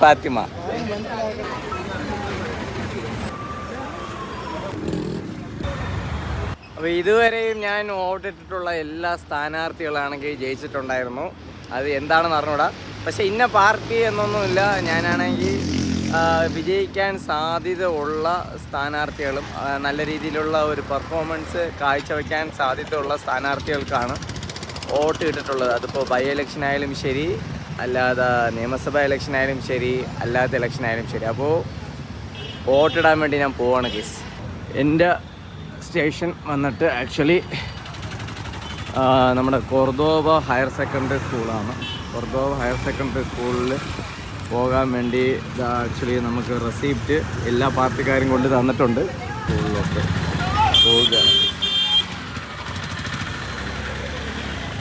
ഫാത്തിമ. അപ്പോൾ ഇതുവരെയും ഞാൻ വോട്ടിട്ടിട്ടുള്ള എല്ലാ സ്ഥാനാർത്ഥികളാണെങ്കിൽ ജയിച്ചിട്ടുണ്ടായിരുന്നു. അത് എന്താണെന്ന് അറിഞ്ഞൂടാ. പക്ഷെ ഇന്ന പാർട്ടി എന്നൊന്നുമില്ല. ഞാനാണെങ്കിൽ വിജയിക്കാൻ സാധ്യത ഉള്ള സ്ഥാനാർത്ഥികളും നല്ല രീതിയിലുള്ള ഒരു പെർഫോമൻസ് കാഴ്ചവെക്കാൻ സാധ്യതയുള്ള സ്ഥാനാർത്ഥികൾക്കാണ് വോട്ട് ഇട്ടിട്ടുള്ളത് അതിപ്പോൾ ബൈ ഇലക്ഷൻ ആയാലും ശരി അല്ലാതെ നിയമസഭാ ഇലക്ഷൻ ആയാലും ശരി അല്ലാത്ത ഇലക്ഷൻ ആയാലും ശരി. അപ്പോൾ വോട്ടിടാൻ വേണ്ടി ഞാൻ പോവാണ് കേസ് എന്റെ സ്റ്റേഷൻ വന്നിട്ട് ആക്ച്വലി നമ്മുടെ കൊർദോവ ഹയർ സെക്കൻഡറി സ്കൂളാണ് കൊർദോവ ഹയർ സെക്കൻഡറി സ്കൂളിൽ പോകാൻ വേണ്ടി ആക്ച്വലി നമുക്ക് റെസീപ്റ്റ് എല്ലാ പാർട്ടിക്കാരും കൊണ്ട് തന്നിട്ടുണ്ട്. സ്കൂളിലൊക്കെ പോവുകയാണ്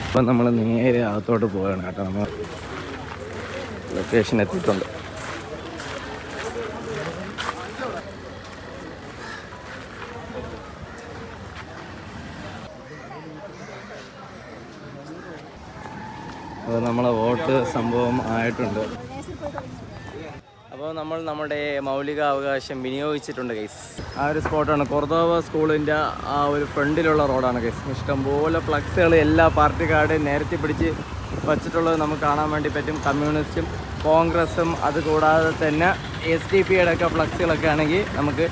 അപ്പം നമ്മൾ നേരെ അകത്തോട്ട് പോവുകയാണ് കേട്ടോ. നമ്മൾ ലൊക്കേഷൻ എത്തിയിട്ടുണ്ട്. അപ്പോൾ നമ്മളെ വോട്ട് സംഭവം ആയിട്ടുണ്ട്. അപ്പോൾ നമ്മൾ നമ്മുടെ മൗലിക അവകാശം വിനിയോഗിച്ചിട്ടുണ്ട് ഗൈസ് ആ ഒരു സ്പോട്ടാണ്. കൊർദോവ സ്കൂളിന്റെ ആ ഒരു ഫ്രണ്ടിലുള്ള റോഡാണ് ഗൈസ് ഇഷ്ടംപോലെ ഫ്ലക്സുകൾ എല്ലാ പാർട്ടിക്കാരുടെയും നേരത്തെ പിടിച്ച് വച്ചിട്ടുള്ളത് നമുക്ക് കാണാൻ വേണ്ടി പറ്റും. കമ്മ്യൂണിസ്റ്റും കോൺഗ്രസും അതുകൂടാതെ തന്നെ എസ് ഡി പിയുടെ ഒക്കെ ഫ്ലക്സുകളൊക്കെ ആണെങ്കിൽ നമുക്ക്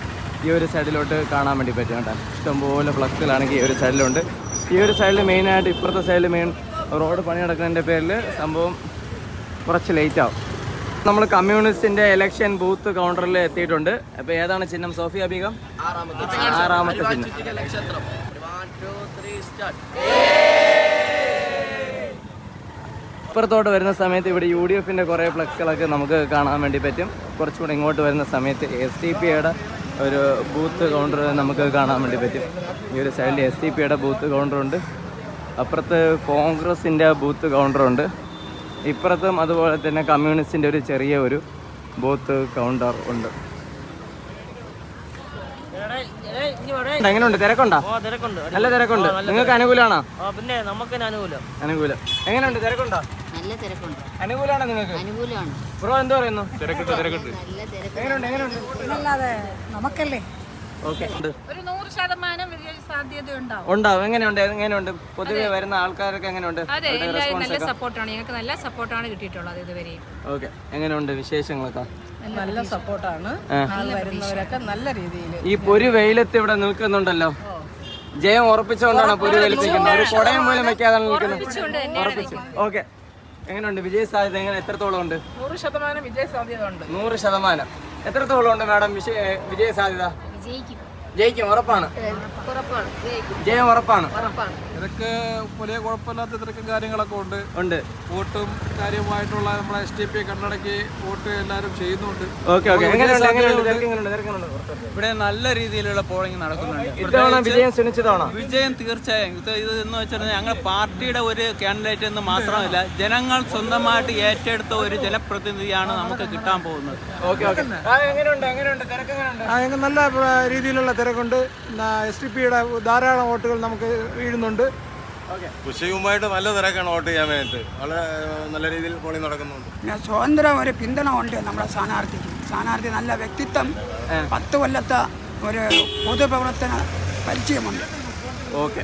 ഈ ഒരു സൈഡിലോട്ട് കാണാൻ വേണ്ടി പറ്റും കേട്ടോ. ഇഷ്ടംപോലെ ഫ്ലക്സുകളാണെങ്കിൽ ഈ ഒരു സൈഡിലുണ്ട്. ഈ ഒരു സൈഡിൽ മെയിനായിട്ട് ഇപ്പുറത്തെ സൈഡിൽ മെയിൻ റോഡ് പണി നടക്കുന്നതിന്റെ പേരിൽ സംഭവം കുറച്ച് ലേറ്റാവും നമ്മൾ കമ്മ്യൂണിസ്റ്റിന്റെ ഇലക്ഷൻ ബൂത്ത് കൗണ്ടറിൽ എത്തിയിട്ടുണ്ട്. അപ്പോൾ ഏതാണ് ചിഹ്നം? സോഫിയ ബീഗം ആറാമത്തെ ചിഹ്നം. ഇപ്പുറത്തോട്ട് വരുന്ന സമയത്ത് ഇവിടെ യു ഡി എഫിന്റെ കുറേ ഫ്ലക്സുകളൊക്കെ നമുക്ക് കാണാൻ വേണ്ടി പറ്റും. കുറച്ചുകൂടി ഇങ്ങോട്ട് വരുന്ന സമയത്ത് എസ് ടി പിയുടെ ഒരു ബൂത്ത് കൗണ്ടർ നമുക്ക് കാണാൻ വേണ്ടി പറ്റും. ഈ ഒരു സൈഡിൽ എസ് ടി പിയുടെ ബൂത്ത് കൗണ്ടറുണ്ട് അപ്പുറത്ത് കോൺഗ്രസിന്റെ ബൂത്ത് കൗണ്ടറുണ്ട് ഇപ്പുറത്തും അതുപോലെ തന്നെ കമ്മ്യൂണിസ്റ്റിന്റെ ഒരു ചെറിയ ഒരു ബൂത്ത് കൗണ്ടർ ഉണ്ട്. എങ്ങനെയുണ്ട്? തിരക്കുണ്ടോ? നല്ല തിരക്കുണ്ട്. നിങ്ങൾക്ക് അനുകൂലമാണോ? പിന്നെ നമുക്ക് അനുകൂലം. അനുകൂലം. എങ്ങനെയുണ്ട്? തിരക്കുണ്ടോ? നല്ല തിരക്കുണ്ട്. അനുകൂലമാണോ നിങ്ങൾക്ക്? അനുകൂലമാണ്. ബ്രോ എന്താ പറയുന്നു? തിരക്കുണ്ട് തിരക്കുണ്ട്. നല്ല എങ്ങനെയുണ്ട് എങ്ങനെയുണ്ട്? അല്ലാതെ നമുക്കല്ലേ? ഓക്കെ. ഒരു നൂറ് ശതമാനം വിജയ സാധ്യത ഉണ്ടാവും. ഉണ്ടാവും. എങ്ങനെയുണ്ട്? എങ്ങനെയുണ്ട്? പൊതുവെ വരുന്ന ആൾക്കാരൊക്കെ എങ്ങനെയുണ്ട്? അതെ എല്ലാവരും നല്ല സപ്പോർട്ടാണ് ഞങ്ങൾക്ക് നല്ല സപ്പോർട്ടാണ് കിട്ടിയിട്ടുള്ളത് ഇതുവരെയും. ഓക്കെ. എങ്ങനെയുണ്ട് വിശേഷങ്ങളൊക്കെ? നല്ല സപ്പോർട്ടാണ് വരുന്നവരൊക്കെ നല്ല രീതിയിൽ ഈ പൊരു വെയിലത്ത് ഇവിടെ നിൽക്കുന്നുണ്ടല്ലോ. ജയം ഉറപ്പിച്ചുകൊണ്ടാണ് പൊരു വെയിലത്തിരിക്കുന്നത് ഒരു കുടയം പോലും വെക്കാതാണ് നിൽക്കുന്നത്. ഉറപ്പിച്ചു. ഓക്കെ. എങ്ങനെയുണ്ട്? വിജയ സാധ്യത എങ്ങനെ? എത്രത്തോളം ഉണ്ട്? നൂറ് ശതമാനം വിജയ സാധ്യത ഉണ്ട്. നൂറ് ശതമാനം. എത്രത്തോളം ഉണ്ട് മാഡം വിജയ സാധ്യത? ജയിക്കും ഉറപ്പാണ്. ജയം ഉറപ്പാണ്. ഉറപ്പാണ് വലിയ കുഴപ്പമില്ലാത്ത തിരക്കും കാര്യങ്ങളൊക്കെ ഉണ്ട്. ഉണ്ട്. വോട്ടും കാര്യമായിട്ടുള്ള നമ്മുടെ എസ് ടി പി കണ്ണടക്കി വോട്ട് എല്ലാവരും ചെയ്യുന്നുണ്ട്. Okay okay. തിരക്ക് തിരക്ക് ഇവിടെ നല്ല രീതിയിലുള്ള പോളിംഗ് നടക്കുന്നുണ്ട്. ഇത്തവണ വിജയം സുനിശ്ചിതമാണോ? വിജയം തീർച്ചയായും. ഇത് ഇത് എന്ന് വെച്ചാൽ ഞങ്ങൾ പാർട്ടിയുടെ ഒരു കാൻഡിഡേറ്റ് എന്ന് മാത്രമല്ല ജനങ്ങൾ സ്വന്തമായിട്ട് ഏറ്റെടുത്ത ഒരു ജനപ്രതിനിധിയാണ് നമുക്ക് കിട്ടാൻ പോകുന്നത്. Okay okay. തിരക്ക് നല്ല രീതിയിലുള്ള തിരക്കുണ്ട്. എസ് ടി പിയുടെ ധാരാളം വോട്ടുകൾ നമുക്ക് വീഴുന്നുണ്ട്. നല്ല തിരക്കാണ് വോട്ട് ചെയ്യാൻ വേണ്ടിയിട്ട്. വളരെ നല്ല രീതിയിൽ പോളിംഗ് നടക്കുന്നുണ്ട്. പിന്നെ സ്വതന്ത്ര ഒരു പിന്തുണ ഉണ്ട് നമ്മുടെ സ്ഥാനാർത്ഥിക്ക് സ്ഥാനാർത്ഥി നല്ല വ്യക്തിത്വം പത്ത് കൊല്ലത്തെ ഒരു പൊതുപ്രവർത്തന പരിചയമുണ്ട്. ഓക്കെ.